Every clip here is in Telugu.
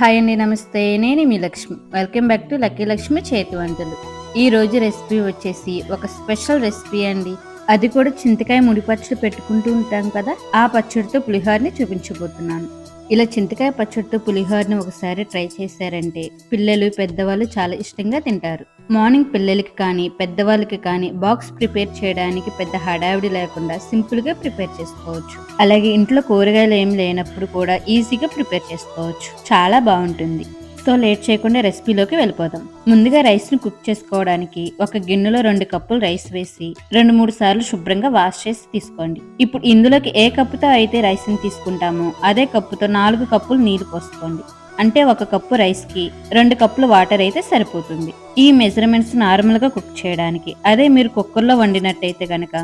హాయ్ అండి నమస్తే. నేను మీ Lakshmi. Welcome back to lucky Lakshmi చేతి వంటలు ఈ రోజు రెసిపీ వచ్చేసి ఒక స్పెషల్ రెసిపీ అండి. అది కూడా చింతకాయ ముడిపచ్చడి పెట్టుకుంటూ ఉంటాం కదా ఆ పచ్చడితో పులిహోరని చూపించబోతున్నాను. ఇలా చింతకాయ పచ్చడితో పులిహోరని ఒకసారి ట్రై చేశారంటే పిల్లలు పెద్దవాళ్ళు చాలా ఇష్టంగా తింటారు. మార్నింగ్ పిల్లలకి కానీ పెద్దవాళ్ళకి కానీ బాక్స్ ప్రిపేర్ చేయడానికి పెద్ద హడావిడి లేకుండా సింపుల్గా ప్రిపేర్ చేసుకోవచ్చు. అలాగే ఇంట్లో కూరగాయలు ఏం లేనప్పుడు కూడా ఈజీగా ప్రిపేర్ చేసుకోవచ్చు. చాలా బాగుంటుంది. సో లేట్ చేయకుండా రెసిపీలోకి వెళ్ళిపోదాం. ముందుగా రైస్ను కుక్ చేసుకోవడానికి ఒక గిన్నెలో రెండు కప్పులు రైస్ వేసి రెండు మూడు సార్లు శుభ్రంగా వాష్ చేసి తీసుకోండి. ఇప్పుడు ఇందులోకి ఏ కప్పుతో అయితే రైస్ని తీసుకుంటామో అదే కప్పుతో నాలుగు కప్పులు నీళ్ళు పోసుకోండి. అంటే ఒక కప్పు రైస్కి రెండు కప్పులు వాటర్ అయితే సరిపోతుంది. ఈ మెజర్మెంట్స్ నార్మల్గా కుక్ చేయడానికి. అదే మీరు కుక్కర్లో వండినట్టయితే గనక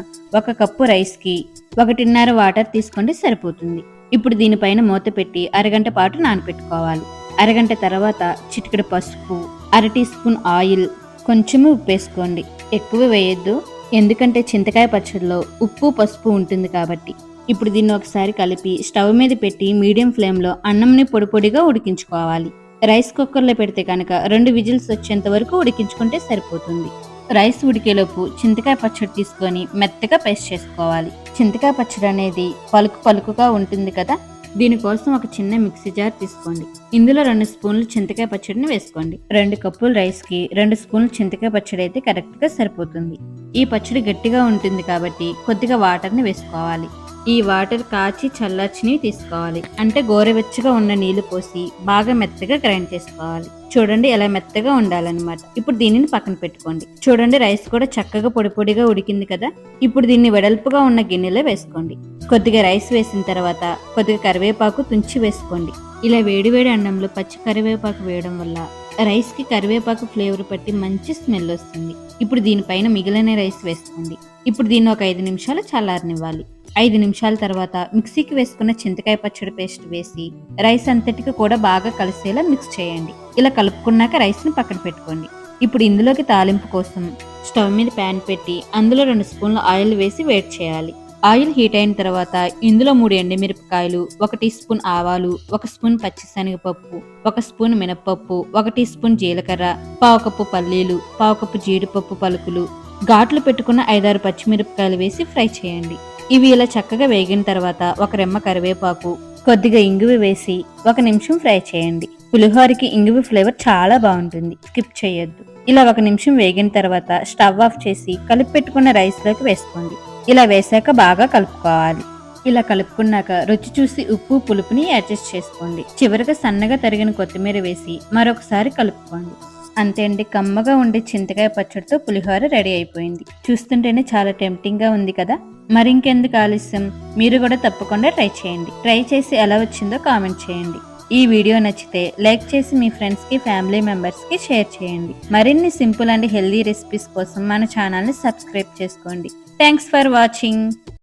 ఒక కప్పు రైస్కి ఒకటిన్నర వాటర్ తీసుకోండి సరిపోతుంది. ఇప్పుడు దీనిపైన మూత పెట్టి అరగంట పాటు నానపెట్టుకోవాలి. అరగంట తర్వాత చిటికెడు పసుపు అర టీ స్పూన్ ఆయిల్ కొంచెము ఉప్పు వేసుకోండి. ఎక్కువ వేయొద్దు. ఎందుకంటే చింతకాయ పచ్చడిలో ఉప్పు పసుపు ఉంటుంది కాబట్టి. ఇప్పుడు దీన్ని ఒకసారి కలిపి స్టవ్ మీద పెట్టి మీడియం ఫ్లేమ్లో అన్నంని పొడి పొడిగా ఉడికించుకోవాలి. రైస్ కుక్కర్లో పెడితే కనుక రెండు విజిల్స్ వచ్చేంత వరకు ఉడికించుకుంటే సరిపోతుంది. రైస్ ఉడికేలోపు చింతకాయ పచ్చడి తీసుకొని మెత్తగా పేస్ట్ చేసుకోవాలి. చింతకాయ పచ్చడి అనేది పలుకు పలుకుగా ఉంటుంది కదా? దీనికోసం ఒక చిన్న మిక్సీ జార్ తీసుకోండి. ఇందులో రెండు స్పూన్లు చింతకాయ పచ్చడిని వేసుకోండి. రెండు కప్పులు రైస్కి రెండు స్పూన్లు చింతకాయ పచ్చడి అయితే కరెక్ట్గా సరిపోతుంది. ఈ పచ్చడి గట్టిగా ఉంటుంది కాబట్టి కొద్దిగా వాటర్ని వేసుకోవాలి. ఈ వాటర్ కాచి చల్లార్చిని తీసుకోవాలి. అంటే గోరవెచ్చగా ఉన్న నీళ్ళు పోసి బాగా మెత్తగా గ్రైండ్ చేసుకోవాలి. చూడండి ఎలా మెత్తగా ఉండాలన్నమాట. ఇప్పుడు దీనిని పక్కన పెట్టుకోండి. చూడండి రైస్ కూడా చక్కగా పొడి పొడిగా ఉడికింది కదా. ఇప్పుడు దీన్ని వెడల్పుగా ఉన్న గిన్నెలో వేసుకోండి. కొద్దిగా రైస్ వేసిన తర్వాత కొద్దిగా కరివేపాకు తుంచి వేసుకోండి. ఇలా వేడివేడి అన్నంలో పచ్చి కరివేపాకు వేయడం వల్ల రైస్కి కరివేపాకు ఫ్లేవర్ పట్టి మంచి స్మెల్ వస్తుంది. ఇప్పుడు దీనిపైన మిగిలిన రైస్ వేసుకోండి. ఇప్పుడు దీన్ని ఒక ఐదు నిమిషాలు చల్లారనివ్వాలి. ఐదు నిమిషాల తర్వాత మిక్సీకి వేసుకున్న చింతకాయ పచ్చడి పేస్ట్ వేసి రైస్ అంతటికి కూడా బాగా కలిసేలా మిక్స్ చేయండి. ఇలా కలుపుకున్నాక రైస్ని పక్కన పెట్టుకోండి. ఇప్పుడు ఇందులోకి తాలింపు కోసం స్టవ్ మీద ప్యాన్ పెట్టి అందులో రెండు స్పూన్ల ఆయిల్ వేసి వేట్ చేయాలి. ఆయిల్ హీట్ అయిన తర్వాత ఇందులో మూడు ఎండుమిరపకాయలు ఒక టీ స్పూన్ ఆవాలు ఒక స్పూన్ పచ్చిశనగపప్పు ఒక స్పూన్ మినప్పప్పు ఒక టీ స్పూన్ జీలకర్ర పావు కప్పు పల్లీలు పావు కప్పు జీడిపప్పు పలుకులు ఘాట్లు పెట్టుకున్న ఐదారు పచ్చిమిరపకాయలు వేసి ఫ్రై చేయండి. ఇవి ఇలా చక్కగా వేగిన తర్వాత ఒక రెమ్మ కరివేపాకు కొద్దిగా ఇంగువి వేసి ఒక నిమిషం ఫ్రై చేయండి. పులిహోరకి ఇంగువి ఫ్లేవర్ చాలా బాగుంటుంది. స్కిప్ చేయొద్దు. ఇలా ఒక నిమిషం వేగిన తర్వాత స్టవ్ ఆఫ్ చేసి కలిపి పెట్టుకున్న రైస్లోకి వేసుకోండి. ఇలా వేసాక బాగా కలుపుకోవాలి. ఇలా కలుపుకున్నాక రుచి చూసి ఉప్పు పులుపుని అడ్జస్ట్ చేసుకోండి. చివరిగా సన్నగా తరిగిన కొత్తిమీర వేసి మరొకసారి కలుపుకోండి. అంతే అండి కమ్మగా ఉండే చింతకాయ పచ్చడితో పులిహోర రెడీ అయిపోయింది. చూస్తుంటేనే చాలా టెంప్టింగ్గా ఉంది కదా? మరింకెందుకు ఆలస్యం? మీరు కూడా తప్పకుండా ట్రై చేయండి. ట్రై చేసి ఎలా వచ్చిందో కామెంట్ చేయండి. ఈ వీడియో నచ్చితే లైక్ చేసి మీ ఫ్రెండ్స్కి ఫ్యామిలీ మెంబర్స్కి షేర్ చేయండి. మరిన్ని సింపుల్ అండ్ హెల్దీ రెసిపీస్ కోసం మన ఛానల్ని సబ్స్క్రైబ్ చేసుకోండి. Thanks for watching.